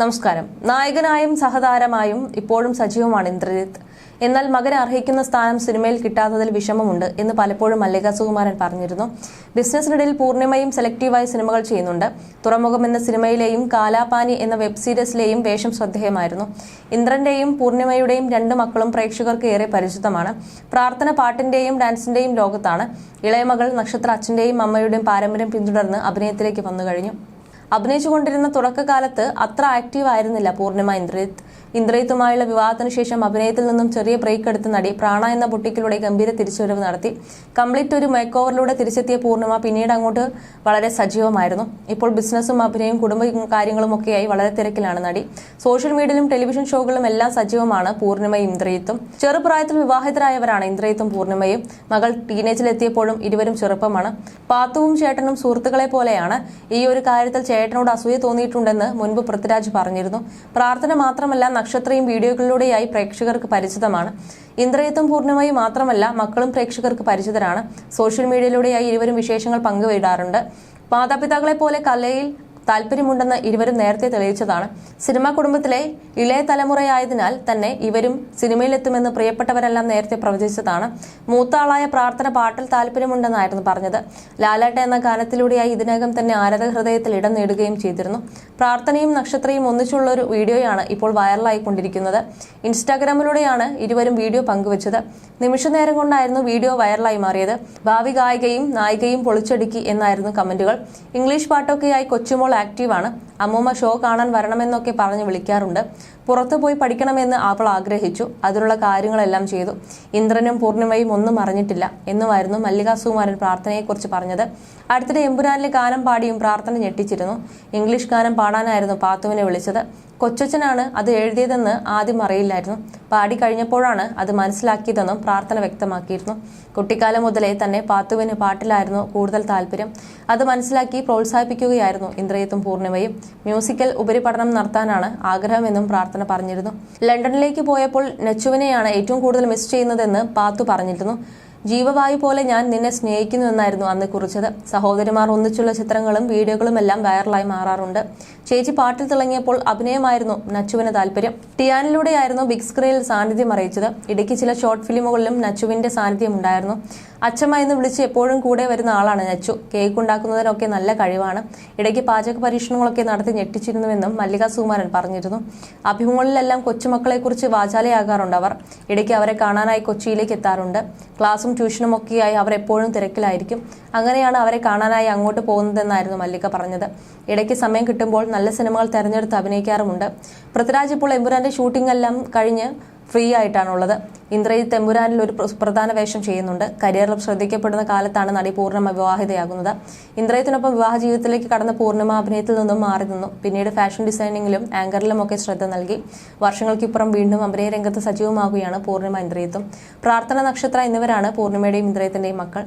നമസ്കാരം. നായകനായും സഹതാരമായും ഇപ്പോഴും സജീവമാണ് ഇന്ദ്രജിത്ത്. എന്നാൽ മകൻ അർഹിക്കുന്ന സ്ഥാനം സിനിമയിൽ കിട്ടാത്തതിൽ വിഷമമുണ്ട് എന്ന് പലപ്പോഴും മല്ലിക സുകുമാരൻ പറഞ്ഞിരുന്നു. ബിസിനസ്സിനിടയിൽ പൂർണിമയും സെലക്റ്റീവായി സിനിമകൾ ചെയ്യുന്നുണ്ട്. തുറമുഖം എന്ന സിനിമയിലെയും കാലാപാനി എന്ന വെബ് സീരീസിലെയും വേഷം ശ്രദ്ധേയമായിരുന്നു. ഇന്ദ്രന്റെയും പൂർണിമയുടെയും രണ്ട് മക്കളും പ്രേക്ഷകർക്ക് ഏറെ പരിചിതമാണ്. പ്രാർത്ഥന പാട്ടിന്റെയും ഡാൻസിന്റെയും ലോകത്താണ്. ഇളയമകൾ നക്ഷത്ര അച്ഛന്റെയും അമ്മയുടെയും പാരമ്പര്യം പിന്തുടർന്ന് അഭിനയത്തിലേക്ക് വന്നു കഴിഞ്ഞു അഭിനയിച്ചുകൊണ്ടിരുന്ന തുടക്കകാലത്ത് അത്ര ആക്റ്റീവ് ആയിരുന്നില്ല പൂർണിമ ഇന്ദ്രജിത്ത്. ഇന്ദ്രജിത്തുമായുള്ള വിവാഹത്തിന് ശേഷം അഭിനയത്തിൽ നിന്നും ചെറിയ ബ്രേക്ക് എടുത്ത നടി പ്രാണ എന്ന ബുട്ടിക്കിലൂടെ ഗംഭീര തിരിച്ചുവരവ് നടത്തി. കംപ്ലീറ്റ് ഒരു മേക്ക് ഓവറിലൂടെ തിരിച്ചെത്തിയ പൂർണിമ പിന്നീട് അങ്ങോട്ട് വളരെ സജീവമായിരുന്നു. ഇപ്പോൾ ബിസിനസ്സും അഭിനയവും കുടുംബ കാര്യങ്ങളും ഒക്കെയായി വളരെ തിരക്കിലാണ് നടി. സോഷ്യൽ മീഡിയയിലും ടെലിവിഷൻ ഷോകളിലും എല്ലാം സജീവമാണ് പൂർണിമയും ഇന്ദ്രജിത്തും. ചെറുപ്രായത്തിൽ വിവാഹിതരായവരാണ് ഇന്ദ്രജിത്തും പൂർണിമയും. മകൾ ടീനേജിലെത്തിയപ്പോഴും ഇരുവരും ചെറുപ്പമാണ്. പാത്തുവും ചേട്ടനും സുഹൃത്തുക്കളെ പോലെയാണ്. ഈ ഒരു കാര്യത്തിൽ ചേട്ടനോട് അസൂയ തോന്നിയിട്ടുണ്ടെന്ന് മുൻപ് പൃഥ്വിരാജ് പറഞ്ഞിരുന്നു. പ്രാർത്ഥന മാത്രമല്ല നക്ഷത്രയും വീഡിയോകളിലൂടെയായി പ്രേക്ഷകർക്ക് പരിചിതമാണ്. ഇന്ദ്രയത്വം പൂർണമായി മാത്രമല്ല മക്കളും പ്രേക്ഷകർക്ക് പരിചിതരാണ്. സോഷ്യൽ മീഡിയയിലൂടെയായി ഇരുവരും വിശേഷങ്ങൾ പങ്കുവിടാറുണ്ട് മാതാപിതാക്കളെ പോലെ കലയിൽ താല്പര്യമുണ്ടെന്ന് ഇരുവരും നേരത്തെ തെളിയിച്ചതാണ്. സിനിമാ കുടുംബത്തിലെ ഇളയ തലമുറയായതിനാൽ തന്നെ ഇവരും സിനിമയിലെത്തുമെന്ന് പ്രിയപ്പെട്ടവരെല്ലാം നേരത്തെ പ്രവചിച്ചതാണ്. മൂത്ത ആളായ പ്രാർത്ഥന പാട്ടിൽ താല്പര്യമുണ്ടെന്നായിരുന്നു പറഞ്ഞത്. ലാലാട്ട എന്ന ഗാനത്തിലൂടെയായി ഇതിനകം തന്നെ ആരാധക ഹൃദയത്തിൽ ഇടം നേടുകയും ചെയ്തിരുന്നു. പ്രാർത്ഥനയും നക്ഷത്രയും ഒന്നിച്ചുള്ള ഒരു വീഡിയോയാണ് ഇപ്പോൾ വൈറലായിക്കൊണ്ടിരിക്കുന്നത്. ഇൻസ്റ്റാഗ്രാമിലൂടെയാണ് ഇരുവരും വീഡിയോ പങ്കുവച്ചത്. നിമിഷനേരം കൊണ്ടായിരുന്നു വീഡിയോ വൈറലായി മാറിയത്. ഭാവി ഗായികയും നായികയും പൊളിച്ചടുക്കി എന്നായിരുന്നു കമന്റുകൾ. ഇംഗ്ലീഷ് പാട്ടൊക്കെയായി കൊച്ചുമോൾ ആക്റ്റീവാണ് അമ്മൂമ്മ ഷോ കാണാൻ വരണമെന്നൊക്കെ പറഞ്ഞ് വിളിക്കാറുണ്ട്. പുറത്തു പോയി പഠിക്കണമെന്ന് അവൾ ആഗ്രഹിച്ചു. അതിനുള്ള കാര്യങ്ങളെല്ലാം ചെയ്തു. ഇന്ദ്രനും പൂർണിമയും ഒന്നും അറിഞ്ഞിട്ടില്ല എന്നുമായിരുന്നു മല്ലിക സുകുമാരൻ പ്രാർത്ഥനയെക്കുറിച്ച് പറഞ്ഞത്. അടുത്തിടെ എമ്പുരാനിലെ ഗാനം പാടിയും പ്രാർത്ഥന ഞെട്ടിച്ചിരുന്നു. ഇംഗ്ലീഷ് ഗാനം പാടാനായിരുന്നു പാത്തുവിനെ വിളിച്ചത്. കൊച്ചച്ഛനാണ് അത് എഴുതിയതെന്ന് ആദ്യം അറിയില്ലായിരുന്നു. പാടി കഴിഞ്ഞപ്പോഴാണ് അത് മനസ്സിലാക്കിയതെന്നും പ്രാർത്ഥന വ്യക്തമാക്കിയിരുന്നു. കുട്ടിക്കാലം മുതലേ തന്നെ പാത്തുവിന് പാട്ടിലായിരുന്നു കൂടുതൽ താല്പര്യം. അത് മനസ്സിലാക്കി പ്രോത്സാഹിപ്പിക്കുകയായിരുന്നു ഇന്ദ്രയത്തും പൂർണിമയും. മ്യൂസിക്കൽ ഉപരിപഠനം നടത്താനാണ് ആഗ്രഹമെന്നും പ്രാർത്ഥന പറഞ്ഞിരുന്നു. ലണ്ടനിലേക്ക് പോയപ്പോൾ നെച്ചുവിനെയാണ് ഏറ്റവും കൂടുതൽ മിസ് ചെയ്യുന്നതെന്ന് പാത്തു പറഞ്ഞിരുന്നു. ജീവവായു പോലെ ഞാൻ നിന്നെ സ്നേഹിക്കുന്നു എന്നായിരുന്നു അന്ന് കുറിച്ചത്. സഹോദരിമാർ ഒന്നിച്ചുള്ള ചിത്രങ്ങളും വീഡിയോകളും എല്ലാം വൈറലായി മാറാറുണ്ട്. ചേച്ചി പാട്ടിൽ തിളങ്ങിയപ്പോൾ അഭിനയമായിരുന്നു നച്ചുവിന് താല്പര്യം. ടിയാനിലൂടെയായിരുന്നു ബിഗ് സ്ക്രീനിൽ സാന്നിധ്യം അറിയിച്ചത്. ഇടയ്ക്ക് ചില ഷോർട്ട് ഫിലിമുകളിലും നച്ചുവിന്റെ സാന്നിധ്യം ഉണ്ടായിരുന്നു. അച്ഛമ്മ എന്ന് വിളിച്ച് എപ്പോഴും കൂടെ വരുന്ന ആളാണ് നച്ചു. കേക്ക് ഉണ്ടാക്കുന്നതിനൊക്കെ നല്ല കഴിവാണ്. ഇടയ്ക്ക് പാചക പരീക്ഷണങ്ങളൊക്കെ നടത്തി ഞെട്ടിച്ചിരുന്നുവെന്നും മല്ലിക സുകുമാരൻ പറഞ്ഞിരുന്നു. അഭിമുഖങ്ങളിലെല്ലാം കൊച്ചുമക്കളെക്കുറിച്ച് വാചാലയാകാറുണ്ട് അവർ ഇടയ്ക്ക് അവരെ കാണാനായി കൊച്ചിയിലേക്ക് എത്താറുണ്ട്. ക്ലാസും ട്യൂഷനും ഒക്കെയായി അവർ എപ്പോഴും തിരക്കിലായിരിക്കും. അങ്ങനെയാണ് അവരെ കാണാനായി അങ്ങോട്ട് പോകുന്നതെന്നായിരുന്നു മല്ലിക പറഞ്ഞത്. ഇടയ്ക്ക് സമയം കിട്ടുമ്പോൾ നല്ല സിനിമകൾ തെരഞ്ഞെടുത്ത് അഭിനയിക്കാറുമുണ്ട്. പൃഥ്വിരാജ് ഇപ്പോൾ എമ്പുരാന്റെ ഷൂട്ടിംഗ് എല്ലാം കഴിഞ്ഞ് ഫ്രീ ആയിട്ടാണുള്ളത് ഇന്ദ്രജിത്ത് തെമ്പുരാനിൽ ഒരു പ്ര- പ്രധാന വേഷം ചെയ്യുന്നുണ്ട്. കരിയറിൽ ശ്രദ്ധിക്കപ്പെടുന്ന കാലത്താണ് നടി പൂർണിമ വിവാഹിതയാകുന്നത്. ഇന്ദ്രജിത്തിനൊപ്പം വിവാഹ ജീവിതത്തിലേക്ക് കടന്ന പൂർണിമ അഭിനയത്തിൽ നിന്നും മാറി നിന്നു. പിന്നീട് ഫാഷൻ ഡിസൈനിങ്ങിലും ആങ്കറിലും ഒക്കെ ശ്രദ്ധ നൽകി. വർഷങ്ങൾക്കിപ്പുറം വീണ്ടും അഭിനയ രംഗത്ത് സജീവമാകുകയാണ് പൂർണിമ ഇന്ദ്രജിത്തും പ്രാർത്ഥന നക്ഷത്ര എന്നിവരാണ് പൂർണിമയുടെയും ഇന്ദ്രജിത്തിന്റെയും മക്കൾ.